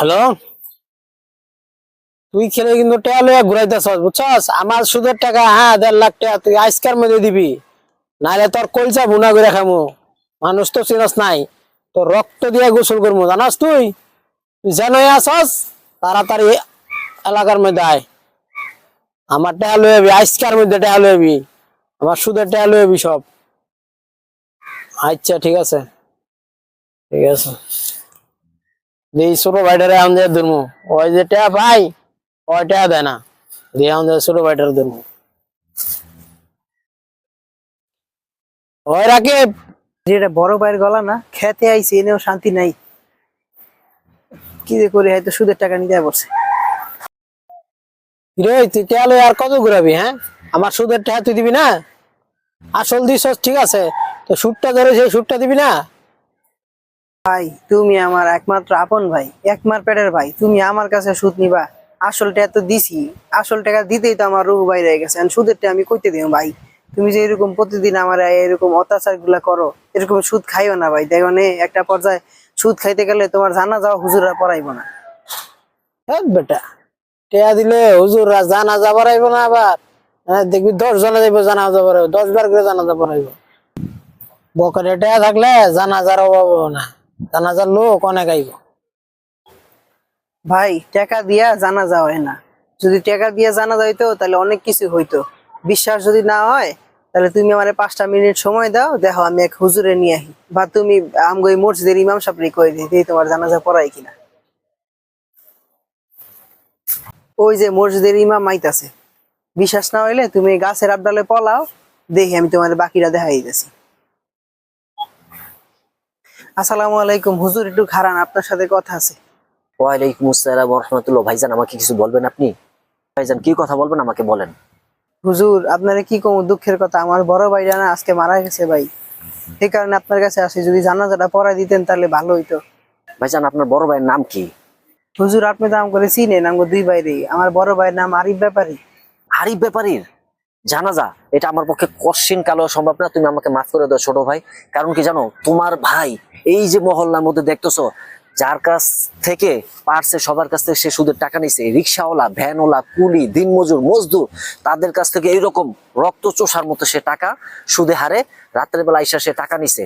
Hello? তুই খেলে কিন্তু টাকা ঘুরাইতেছ বুঝছস? আমার সুদের টাকা হ্যাঁ দেড় লাখ টাকা তুই আজকার মধ্যে দিবি। নাহলে তোর কলচা ভুনা করে খামু। মানুষ তো চিনস নাই। তোর রক্ত দিয়ে গোসল করব জানাস তুই? তুই জানোই আসস, তাড়াতাড়ি এলাকার মধ্যে আয়। আমার টাকা লই যাবি আজকার মধ্যে টাকা লই যাবি আমার সুদের টাকা লই যাবি সব। আচ্ছা ঠিক আছে। ঠিক আছে। ছোট ভাইটারে আমাদের ধর্ম। ওই দেয় না। দিয়ে আমাদের ছোট ভাইটার ধর্ম। ওই যেটা বড় ভাইয়ের গলা না খেতে আইছি এনেও শান্তি নাই। কি যে করি হয়তো সুদের টাকা নিতে পড়ছে রে তুই আর কত ঘুরাবি হ্যাঁ? আমার সুদের টাকা তুই দিবি না? আসল দিস ঠিক আছে? তো সুদটা ধরে সেই সুদটা দিবি না? ভাই, তুমি আমার একমাত্র আপন ভাই, একমার পেটের ভাই। তুমি আমার কাছে সুদ নিবা। আসল টাকা তো দিছি। আসল টাকা দিতেই তো আমার রুহ বাইরে গেছে। সুদের টাকা আমি কইতে দিও ভাই। তুমি যে এরকম প্রতিদিন আমার এরকম অত্যাচারগুলা করো, এরকম সুদ খাইও না ভাই। দেখো একটা পর্যায়ে সুদ খাইতে গেলে তোমার জানা যাওয়া হুজুরা পড়াইবো না। হ্যাঁ বেটা। টেয়া দিলে হুজুর জানা যাবার আইব না আবার। হ্যাঁ দেখবি দশ জনে যাইব জানা যাবার আইব দশ বার করে জানা যাবার আইব বকরে টেয়া থাকলে জানাজার অভাব হবে না। জানাজার লোক অনেক আইব। ভাই, টাকা দিয়া জানা যাওয়া না। যদি টাকা দিয়া জানা যাইতো, তাহলে অনেক কিছু হইতো। বিশ্বাস যদি না হয়, তাহলে তুমি আমারে পাঁচটা মিনিট সময় দাও, দেখো আমি এক হুজুরে নিয়ে আহি। বা তুমি আমগো মসজিদের ইমাম সাহেবরে কই দিই তোমার জানাজা পড়াই কিনা। ওই যে মসজিদের ইমাম মাইতাছে বিশ্বাস না হইলে তুমি গাছের আবডালে পলাও, দেখি আমি তোমার বাকিরা দেখাই দিতেছি আসসালামু আলাইকুম। হুজুর একটু খারান আপনার সাথে কথা আছে। ওয়ালাইকুম আসসালাম রহমতুল্লাহ। ভাইজান আমাকে কিছু বলবেন আপনি? ভাইজান কি কথা বলবেন আমাকে বলেন। হুজুর আপনারা কি কম দুঃখের কথা আমার বড় ভাইরা না আজকে মারা গেছে ভাই। এই কারণে আপনার কাছে আসি যদি জানাজাটা পড়াই দিতেন তাহলে ভালো হইতো। ভাইজান আপনার বড় ভাইয়ের নাম কি? হুজুর আপনি দাম করে চিনেন আমগো দুই ভাইরে আমার বড় ভাইয়ের নাম আরিফ ব্যাপারী। আরিফ ব্যাপারীর? জানাজা, এটা আমার পক্ষে কশিন কালো সম্ভব না, তুমি আমাকে মাফ করে দাও ছোট ভাই। কারণ কি জানো, তোমার ভাই, এই যে মহল্লার মধ্যে দেখতেছো, যার কাছ থেকে পারছে, সবার কাছ থেকে সে সুদের টাকা নিছে, রিক্সাওয়ালা, ভ্যানওয়ালা, কুলি, দিনমজুর, মজদুর, তাদের কাছ থেকে এইরকম রক্ত চোষার মতো সে টাকা সুদে হারে রাত্রেবেলা আইসা সে টাকা নিছে।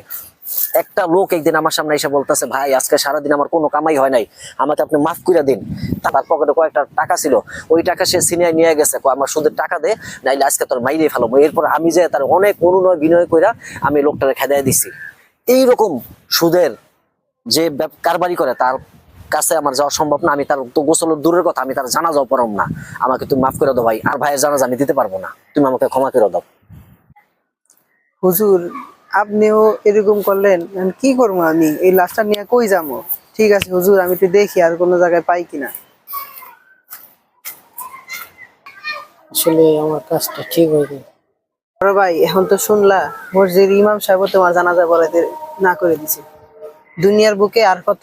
একটা লোক একদিন আমার সামনে এসে বলতেছে, ভাই, আজকে সারাদিন আমার কোনো কামাই হয় নাই, আমাকে আপনি মাফ করে দিন। তার পকেটে কয়েকটা টাকা ছিল, ওই টাকা সে সিনিয়ার নিয়ে গেছে আমার সুদের টাকা দে, নাইলে আজকে তোর মাইরে ফেলো এরপর আমি যে তার অনেক অনুনয় বিনয় কইরা আমি লোকটারে খেদাই দিছি। এইরকম সুদের যে কারবারি করে, তার কাছে আমার যাওয়া সম্ভব না, আমি তার তো গোসলের দূরের কথা, আমি তার জানা যাও পারম না। আমাকে তুমি মাফ করে দাও ভাই, আর ভাইয়ের জানাজা আমি দিতে পারব না, তুমি আমাকে ক্ষমা করে দাও। হুজুর আপনিও এরকম করলেন কি করব আমি? এই লাশটা নিয়ে কই যাব? ঠিক আছে হুজুর আমি একটু দেখি আর কোনো জায়গায় পাই কিনা। আসলে আমার কাজটা ঠিক হয়েছে বড় ভাই এখন তো শুনলা মসজিদের ইমাম সাহেব তোমার জানাজা পড়াইতে না করে দিছে। দুনিয়ার বুকে আর কত?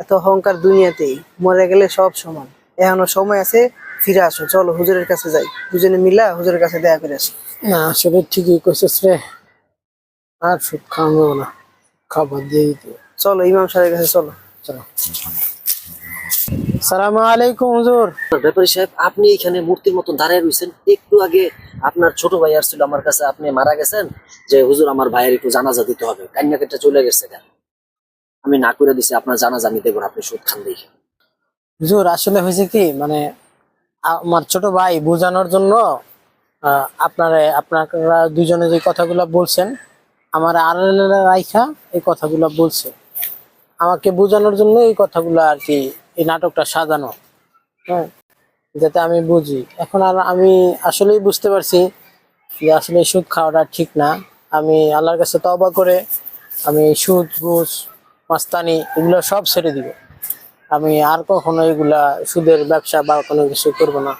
এত অহংকার দুনিয়াতেই মরে গেলে সব সমান। এখনও সময় আছে ফিরে আসো। চলো হুজুরের কাছে যাই। দুজনে মিলা হুজুরের কাছে দেখা করে আসি। না আসলে ঠিকই করছিস রে। আর সুদ খাওয়াবো না। খাবার দিয়ে দিতে চলো ইমাম সাহেবের কাছে চলো। চলো। সালাম আলাইকুম হুজুর। ব্যাপারী সাহেব আপনি এখানে মূর্তির মতো দাঁড়ায় রয়েছেন একটু আগে আপনার ছোট ভাই আসছিল আমার কাছে। আপনি মারা গেছেন? যে হুজুর আমার ভাইয়ের একটু জানাজা দিতে হবে। চলে গেছে কেন আমি না করে দিছি আপনার জানাজা আমি দেবো আপনি সুদ খান দেখি। হুজুর আসলে হয়েছে কি মানে আমার ছোট ভাই বোঝানোর জন্য আহ, আপনারা আপনারা দুজনে যে কথাগুলো বলছেন আমার আড়ালে রাইখা এই কথাগুলো বলছে। আমাকে বোঝানোর জন্য এই কথাগুলো আর কি এই নাটকটা সাজানো। হ্যাঁ যাতে আমি বুঝি। এখন আর আমি আসলেই বুঝতে পারছি যে আসলে সুদ খাওয়াটা ঠিক না। আমি আল্লাহর কাছে তবা করে আমি সুদ, ঘুষ, মাস্তানি এগুলো সব ছেড়ে দিব। আমি আর কখনো এগুলা সুদের ব্যবসা বা কোনো কিছু করব না।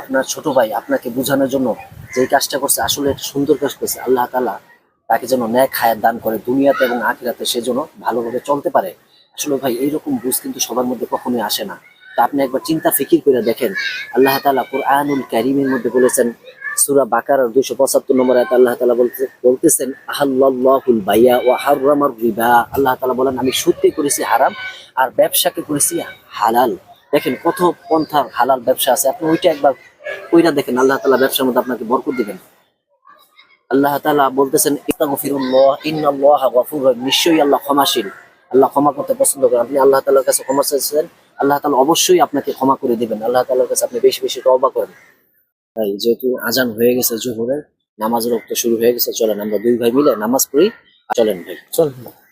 আপনার ছোট ভাই আপনাকে বোঝানোর জন্য যে কাজটা করছে, আসলে একটা সুন্দর কাজ করছে, আল্লাহ তালা তাকে যেন ন্যায় খায়ের দান করে দুনিয়াতে এবং আখিরাতে সে যেন ভালোভাবে চলতে পারে। আসলে ভাই, এইরকম বুঝ কিন্তু সবার মধ্যে কখনোই আসে না। তা আপনি একবার চিন্তা, ফিকির করে দেখেন। আল্লাহ তালা কোরআনুল কারিমের মধ্যে বলেছেন, সুরা বাকার দুইশো পঁচাত্তর নম্বর আয়াত আল্লাহ তালা বলতে বলতেছেন আহাল্লাহুল বাইয়া ও হারামার রিবা। আল্লাহ তালা বলেন, আমি সত্যি করেছি হারাম আর ব্যবসাকে করেছি হালাল। দেখেন কত পন্থার হালাল ব্যবসা আছে। আপনি ওইটা একবার ওইটা দেখেন, আল্লাহ তালা ব্যবসার মধ্যে আপনাকে বরকত দিবেন। আল্লাহ তালা বলতেছেন নিশ্চয়ই আল্লাহ ক্ষমাশীল। আল্লাহ ক্ষমা করতে পছন্দ করেন। আপনি আল্লাহ তালার কাছে ক্ষমা চাইছেন আল্লাহ তালা অবশ্যই আপনাকে ক্ষমা করে দেবেন। আল্লাহ তালার কাছে আপনি বেশি বেশি তওবা করেন। তাই যেহেতু আজান হয়ে গেছে জোহরের, নামাজ রক্ত শুরু হয়ে গেছে, চলেন আমরা দুই ভাই মিলে নামাজ পড়ি চলেন ভাই। চলুন।